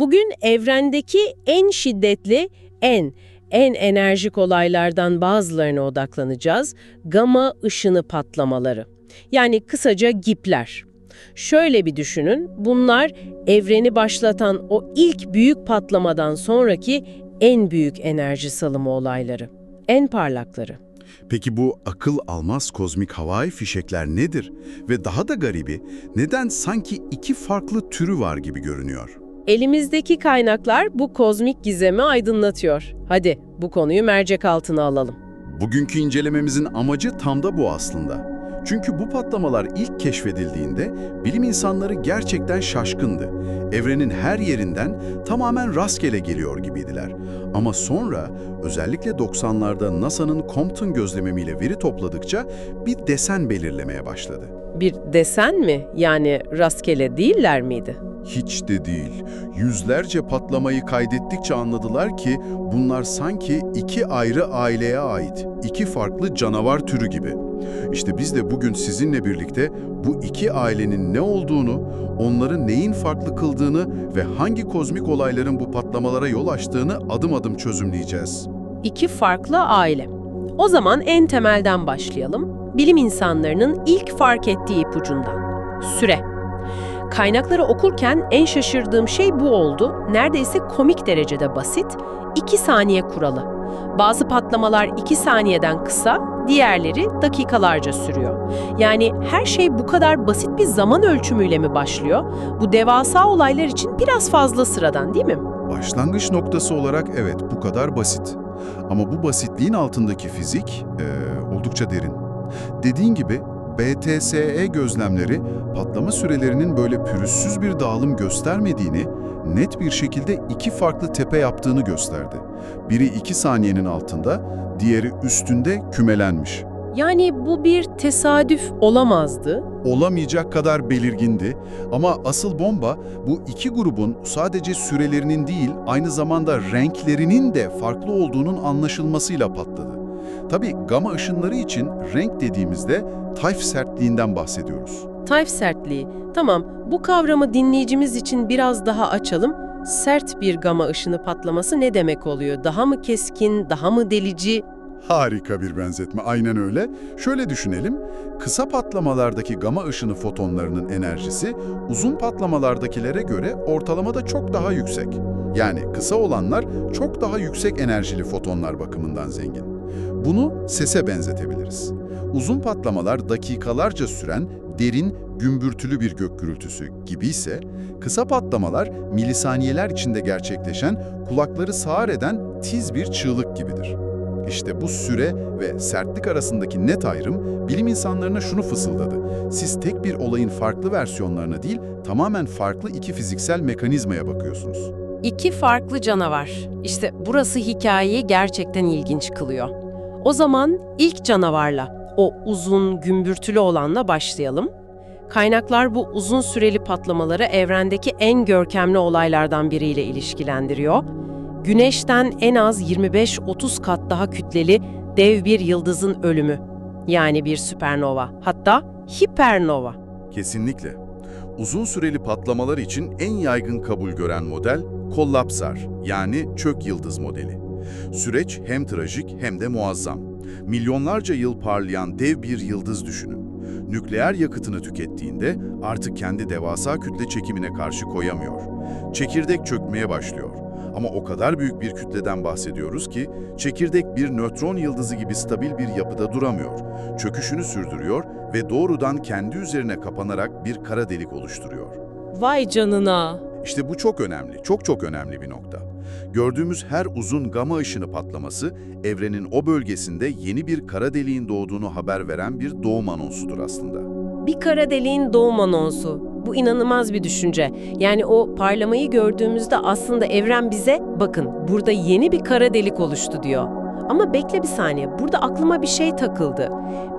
Bugün evrendeki en şiddetli, en, en enerjik olaylardan bazılarına odaklanacağız. Gama ışını patlamaları. Yani kısaca GIP'ler. Şöyle bir düşünün, bunlar evreni başlatan o ilk büyük patlamadan sonraki en büyük enerji salımı olayları. En parlakları. Peki bu akıl almaz kozmik havai fişekler nedir? Ve daha da garibi, neden sanki iki farklı türü var gibi görünüyor? Elimizdeki kaynaklar bu kozmik gizemi aydınlatıyor. Hadi bu konuyu mercek altına alalım. Bugünkü incelememizin amacı tam da bu aslında. Çünkü bu patlamalar ilk keşfedildiğinde bilim insanları gerçekten şaşkındı. Evrenin her yerinden tamamen rastgele geliyor gibiydiler. Ama sonra özellikle 90'larda NASA'nın Compton gözlememiyle veri topladıkça bir desen belirlemeye başladı. Bir desen mi? Yani rastgele değiller miydi? Hiç de değil. Yüzlerce patlamayı kaydettikçe anladılar ki bunlar sanki iki ayrı aileye ait, iki farklı canavar türü gibi. İşte biz de bugün sizinle birlikte bu iki ailenin ne olduğunu, onları neyin farklı kıldığını ve hangi kozmik olayların bu patlamalara yol açtığını adım adım çözümleyeceğiz. İki farklı aile. O zaman en temelden başlayalım. Bilim insanlarının ilk fark ettiği ipucundan. Süre. Kaynakları okurken en şaşırdığım şey bu oldu. Neredeyse komik derecede basit. 2 saniye kuralı. Bazı patlamalar 2 saniyeden kısa, diğerleri dakikalarca sürüyor. Yani her şey bu kadar basit bir zaman ölçümüyle mi başlıyor? Bu devasa olaylar için biraz fazla sıradan değil mi? Başlangıç noktası olarak evet bu kadar basit. Ama bu basitliğin altındaki fizik eee, oldukça derin. Dediğin gibi BTSE gözlemleri patlama sürelerinin böyle pürüzsüz bir dağılım göstermediğini, net bir şekilde iki farklı tepe yaptığını gösterdi. Biri 2 saniyenin altında, diğeri üstünde kümelenmiş. Yani bu bir tesadüf olamazdı. Olamayacak kadar belirgindi ama asıl bomba bu iki grubun sadece sürelerinin değil aynı zamanda renklerinin de farklı olduğunun anlaşılmasıyla patladı. Tabii gama ışınları için renk dediğimizde tayf sertliğinden bahsediyoruz. Tayf sertliği. Tamam, bu kavramı dinleyicimiz için biraz daha açalım. Sert bir gama ışını patlaması ne demek oluyor? Daha mı keskin, daha mı delici? Harika bir benzetme, aynen öyle. Şöyle düşünelim, kısa patlamalardaki gama ışını fotonlarının enerjisi uzun patlamalardakilere göre ortalamada çok daha yüksek. Yani kısa olanlar çok daha yüksek enerjili fotonlar bakımından zengin. Bunu sese benzetebiliriz. Uzun patlamalar dakikalarca süren derin, gümbürtülü bir gök gürültüsü gibi ise kısa patlamalar milisaniyeler içinde gerçekleşen, kulakları sağır eden tiz bir çığlık gibidir. İşte bu süre ve sertlik arasındaki net ayrım bilim insanlarına şunu fısıldadı. Siz tek bir olayın farklı versiyonlarına değil, tamamen farklı iki fiziksel mekanizmaya bakıyorsunuz. İki farklı canavar. İşte burası hikayeyi gerçekten ilginç kılıyor. O zaman ilk canavarla, o uzun, gümbürtülü olanla başlayalım. Kaynaklar bu uzun süreli patlamaları evrendeki en görkemli olaylardan biriyle ilişkilendiriyor. Güneşten en az 25-30 kat daha kütleli dev bir yıldızın ölümü. Yani bir süpernova, hatta hipernova. Kesinlikle. Uzun süreli patlamalar için en yaygın kabul gören model kollapsar yani çök yıldız modeli. Süreç hem trajik hem de muazzam. Milyonlarca yıl parlayan dev bir yıldız düşünün. Nükleer yakıtını tükettiğinde artık kendi devasa kütle çekimine karşı koyamıyor. Çekirdek çökmeye başlıyor. Ama o kadar büyük bir kütleden bahsediyoruz ki çekirdek bir nötron yıldızı gibi stabil bir yapıda duramıyor. Çöküşünü sürdürüyor ve doğrudan kendi üzerine kapanarak bir kara delik oluşturuyor. Vay canına! İşte bu çok önemli, çok çok önemli bir nokta. Gördüğümüz her uzun gama ışını patlaması, evrenin o bölgesinde yeni bir kara deliğin doğduğunu haber veren bir doğum anonsudur aslında. Bir kara deliğin doğum anonsu. Bu inanılmaz bir düşünce. Yani o parlamayı gördüğümüzde aslında evren bize bakın burada yeni bir kara delik oluştu diyor. Ama bekle bir saniye. Burada aklıma bir şey takıldı.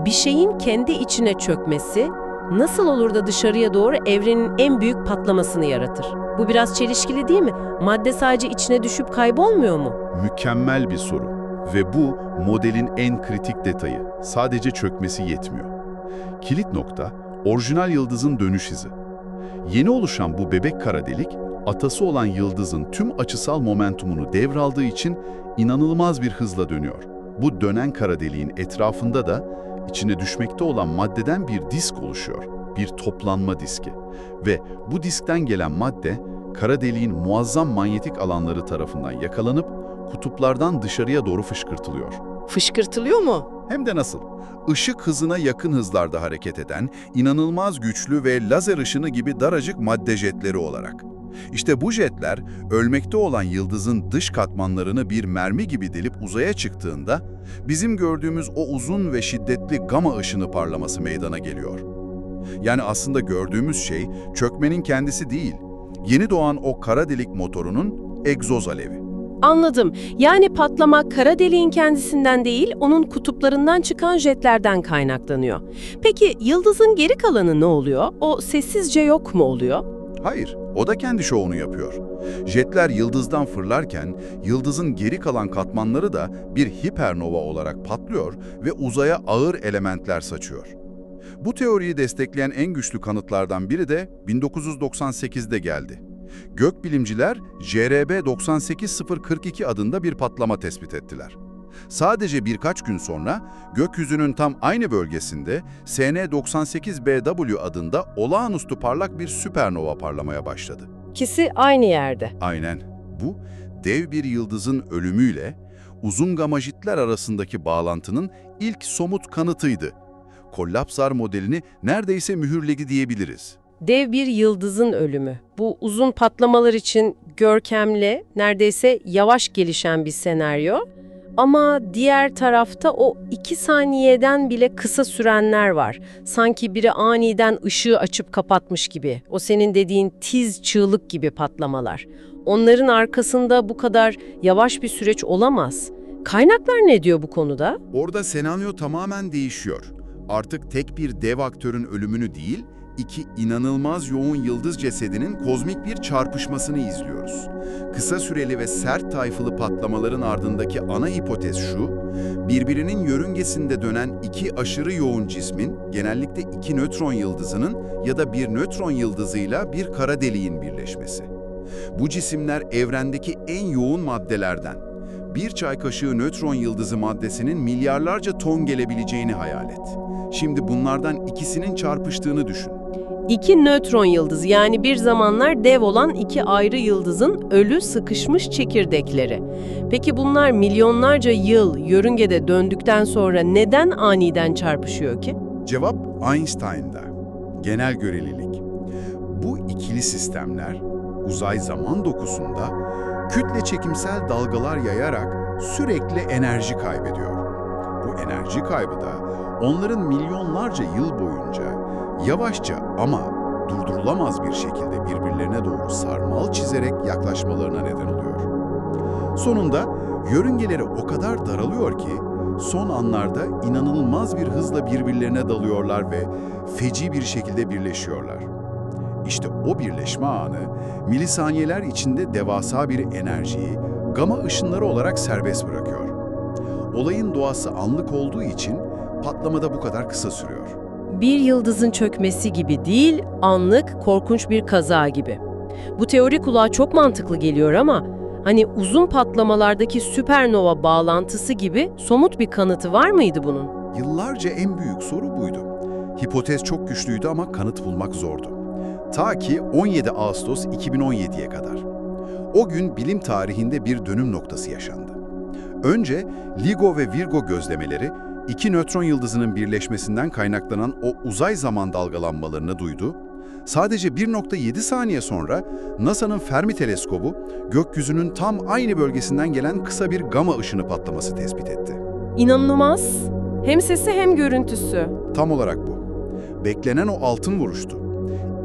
Bir şeyin kendi içine çökmesi nasıl olur da dışarıya doğru evrenin en büyük patlamasını yaratır? Bu biraz çelişkili değil mi? Madde sadece içine düşüp kaybolmuyor mu? Mükemmel bir soru. Ve bu modelin en kritik detayı. Sadece çökmesi yetmiyor. Kilit nokta, orijinal yıldızın dönüş hızı. Yeni oluşan bu bebek kara delik atası olan yıldızın tüm açısal momentumunu devraldığı için inanılmaz bir hızla dönüyor. Bu dönen kara deliğin etrafında da içine düşmekte olan maddeden bir disk oluşuyor. Bir toplanma diski. Ve bu diskten gelen madde kara deliğin muazzam manyetik alanları tarafından yakalanıp kutuplardan dışarıya doğru fışkırtılıyor. Fışkırtılıyor mu? Hem de nasıl? Işık hızına yakın hızlarda hareket eden, inanılmaz güçlü ve lazer ışını gibi daracık madde jetleri olarak. İşte bu jetler, ölmekte olan yıldızın dış katmanlarını bir mermi gibi delip uzaya çıktığında, bizim gördüğümüz o uzun ve şiddetli gama ışını parlaması meydana geliyor. Yani aslında gördüğümüz şey, çökmenin kendisi değil, yeni doğan o kara delik motorunun egzoz alevi. Anladım. Yani patlama kara deliğin kendisinden değil, onun kutuplarından çıkan jetlerden kaynaklanıyor. Peki yıldızın geri kalanı ne oluyor? O sessizce yok mu oluyor? Hayır, o da kendi şovunu yapıyor. Jetler yıldızdan fırlarken, yıldızın geri kalan katmanları da bir hipernova olarak patlıyor ve uzaya ağır elementler saçıyor. Bu teoriyi destekleyen en güçlü kanıtlardan biri de 1998'de geldi. Gökbilimciler JRB 98042 adında bir patlama tespit ettiler. Sadece birkaç gün sonra gökyüzünün tam aynı bölgesinde SN98BW adında olağanüstü parlak bir süpernova parlamaya başladı. İkisi aynı yerde. Aynen. Bu, dev bir yıldızın ölümüyle uzun gamajitler arasındaki bağlantının ilk somut kanıtıydı. Kollapsar modelini neredeyse mühürledi diyebiliriz. Dev bir yıldızın ölümü. Bu uzun patlamalar için görkemli, neredeyse yavaş gelişen bir senaryo. Ama diğer tarafta o iki saniyeden bile kısa sürenler var. Sanki biri aniden ışığı açıp kapatmış gibi. O senin dediğin tiz çığlık gibi patlamalar. Onların arkasında bu kadar yavaş bir süreç olamaz. Kaynaklar ne diyor bu konuda? Orada senaryo tamamen değişiyor. Artık tek bir dev aktörün ölümünü değil, iki inanılmaz yoğun yıldız cesedinin kozmik bir çarpışmasını izliyoruz. Kısa süreli ve sert tayfılı patlamaların ardındaki ana hipotez şu, birbirinin yörüngesinde dönen iki aşırı yoğun cismin, genellikle iki nötron yıldızının ya da bir nötron yıldızıyla bir kara deliğin birleşmesi. Bu cisimler evrendeki en yoğun maddelerden. Bir çay kaşığı nötron yıldızı maddesinin milyarlarca ton gelebileceğini hayal et. Şimdi bunlardan ikisinin çarpıştığını düşün. İki nötron yıldızı yani bir zamanlar dev olan iki ayrı yıldızın ölü sıkışmış çekirdekleri. Peki bunlar milyonlarca yıl yörüngede döndükten sonra neden aniden çarpışıyor ki? Cevap Einstein'da. Genel görelilik. Bu ikili sistemler uzay zaman dokusunda kütle çekimsel dalgalar yayarak sürekli enerji kaybediyor. Bu enerji kaybı da onların milyonlarca yıl boyunca yavaşça ama durdurulamaz bir şekilde birbirlerine doğru sarmal çizerek yaklaşmalarına neden oluyor. Sonunda yörüngeleri o kadar daralıyor ki son anlarda inanılmaz bir hızla birbirlerine dalıyorlar ve feci bir şekilde birleşiyorlar. İşte o birleşme anı milisaniyeler içinde devasa bir enerjiyi gama ışınları olarak serbest bırakıyor. Olayın doğası anlık olduğu için patlamada bu kadar kısa sürüyor. Bir yıldızın çökmesi gibi değil, anlık, korkunç bir kaza gibi. Bu teori kulağa çok mantıklı geliyor ama hani uzun patlamalardaki süpernova bağlantısı gibi somut bir kanıtı var mıydı bunun? Yıllarca en büyük soru buydu. Hipotez çok güçlüydü ama kanıt bulmak zordu. Ta ki 17 Ağustos 2017'ye kadar. O gün bilim tarihinde bir dönüm noktası yaşandı. Önce LIGO ve Virgo gözlemeleri iki nötron yıldızının birleşmesinden kaynaklanan o uzay zaman dalgalanmalarını duydu. Sadece 1.7 saniye sonra NASA'nın Fermi teleskobu gökyüzünün tam aynı bölgesinden gelen kısa bir gama ışını patlaması tespit etti. İnanılmaz. Hem sesi hem görüntüsü. Tam olarak bu. Beklenen o altın vuruştu.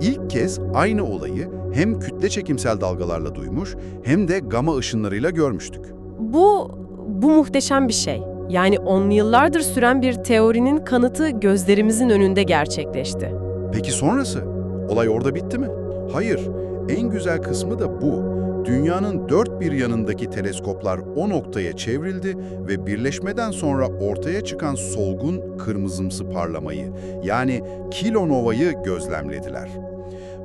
İlk kez aynı olayı hem kütle çekimsel dalgalarla duymuş hem de gama ışınlarıyla görmüştük. Bu, bu muhteşem bir şey. Yani on yıllardır süren bir teorinin kanıtı gözlerimizin önünde gerçekleşti. Peki sonrası? Olay orada bitti mi? Hayır. En güzel kısmı da bu. Dünyanın dört bir yanındaki teleskoplar o noktaya çevrildi ve birleşmeden sonra ortaya çıkan solgun kırmızımsı parlamayı yani kilonovayı gözlemlediler.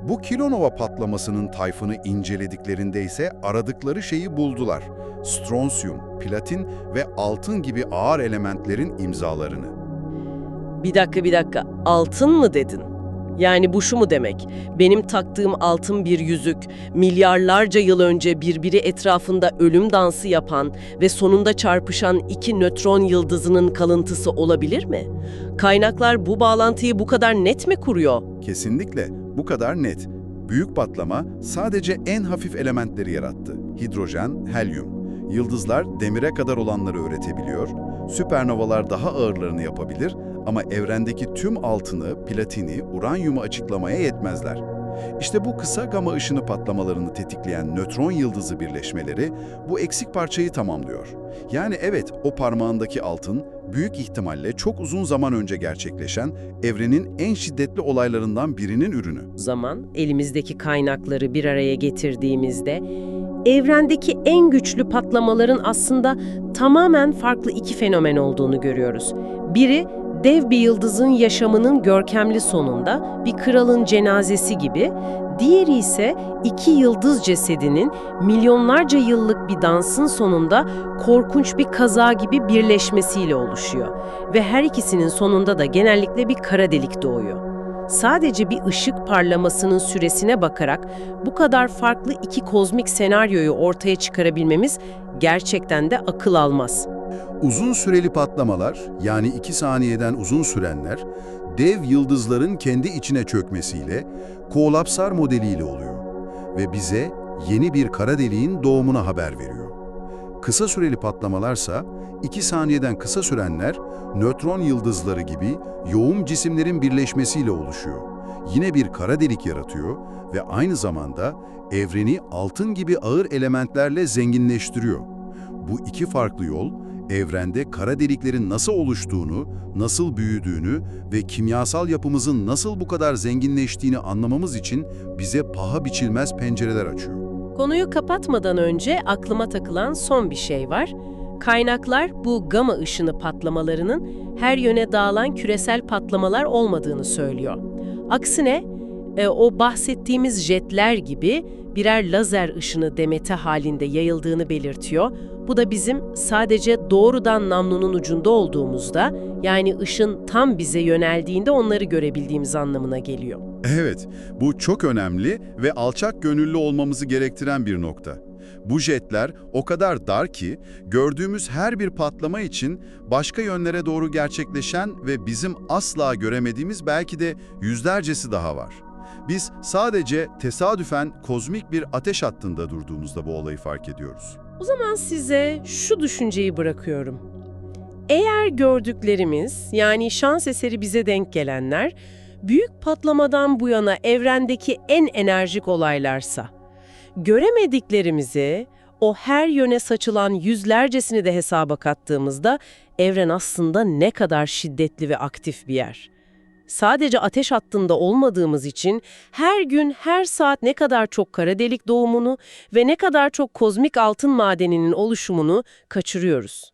Bu kilonova patlamasının tayfını incelediklerinde ise aradıkları şeyi buldular. Stronsiyum, platin ve altın gibi ağır elementlerin imzalarını. Bir dakika bir dakika. Altın mı dedin? Yani bu şu mu demek? Benim taktığım altın bir yüzük, milyarlarca yıl önce birbiri etrafında ölüm dansı yapan ve sonunda çarpışan iki nötron yıldızının kalıntısı olabilir mi? Kaynaklar bu bağlantıyı bu kadar net mi kuruyor? Kesinlikle bu kadar net. Büyük patlama sadece en hafif elementleri yarattı. Hidrojen, helyum. Yıldızlar demire kadar olanları üretebiliyor, süpernovalar daha ağırlarını yapabilir ama evrendeki tüm altını, platini, uranyumu açıklamaya yetmezler. İşte bu kısa gama ışını patlamalarını tetikleyen nötron yıldızı birleşmeleri bu eksik parçayı tamamlıyor. Yani evet o parmağındaki altın büyük ihtimalle çok uzun zaman önce gerçekleşen evrenin en şiddetli olaylarından birinin ürünü. zaman elimizdeki kaynakları bir araya getirdiğimizde evrendeki en güçlü patlamaların aslında tamamen farklı iki fenomen olduğunu görüyoruz. Biri dev bir yıldızın yaşamının görkemli sonunda bir kralın cenazesi gibi, diğeri ise iki yıldız cesedinin milyonlarca yıllık bir dansın sonunda korkunç bir kaza gibi birleşmesiyle oluşuyor ve her ikisinin sonunda da genellikle bir kara delik doğuyor. Sadece bir ışık parlamasının süresine bakarak bu kadar farklı iki kozmik senaryoyu ortaya çıkarabilmemiz gerçekten de akıl almaz. Uzun süreli patlamalar, yani 2 saniyeden uzun sürenler, dev yıldızların kendi içine çökmesiyle, koolapsar modeliyle oluyor ve bize yeni bir kara deliğin doğumuna haber veriyor. Kısa süreli patlamalarsa, 2 saniyeden kısa sürenler, nötron yıldızları gibi yoğun cisimlerin birleşmesiyle oluşuyor. Yine bir kara delik yaratıyor ve aynı zamanda evreni altın gibi ağır elementlerle zenginleştiriyor. Bu iki farklı yol, evrende kara deliklerin nasıl oluştuğunu, nasıl büyüdüğünü ve kimyasal yapımızın nasıl bu kadar zenginleştiğini anlamamız için bize paha biçilmez pencereler açıyor. Konuyu kapatmadan önce aklıma takılan son bir şey var. Kaynaklar bu gama ışını patlamalarının her yöne dağılan küresel patlamalar olmadığını söylüyor. Aksine e, o bahsettiğimiz jetler gibi birer lazer ışını demeti halinde yayıldığını belirtiyor. Bu da bizim sadece doğrudan namlunun ucunda olduğumuzda, yani ışın tam bize yöneldiğinde onları görebildiğimiz anlamına geliyor. Evet, bu çok önemli ve alçak gönüllü olmamızı gerektiren bir nokta. Bu jetler o kadar dar ki, gördüğümüz her bir patlama için başka yönlere doğru gerçekleşen ve bizim asla göremediğimiz belki de yüzlercesi daha var. Biz sadece tesadüfen kozmik bir ateş hattında durduğumuzda bu olayı fark ediyoruz. O zaman size şu düşünceyi bırakıyorum. Eğer gördüklerimiz, yani şans eseri bize denk gelenler, büyük patlamadan bu yana evrendeki en enerjik olaylarsa, göremediklerimizi, o her yöne saçılan yüzlercesini de hesaba kattığımızda evren aslında ne kadar şiddetli ve aktif bir yer. Sadece ateş hattında olmadığımız için her gün, her saat ne kadar çok kara delik doğumunu ve ne kadar çok kozmik altın madeninin oluşumunu kaçırıyoruz.